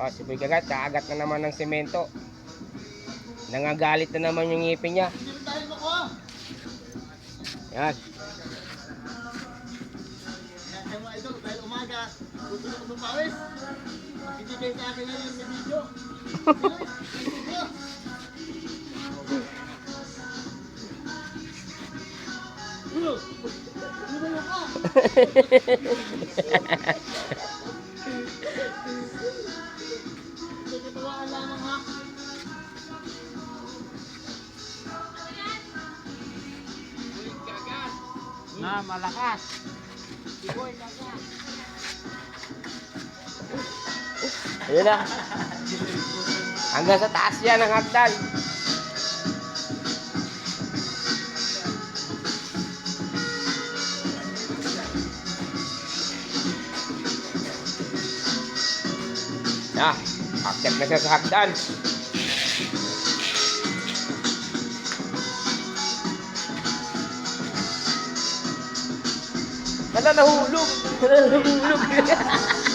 O, si Boy kaagat na naman ng semento. Nangagalit na naman yung ngipin niya. Yan. Kaya Na, malakas. Ayun na. Hanggang sa taas yan ang hagdan. Na, akit na siya sa hagdan. Wala nahulog. Wala nahulog.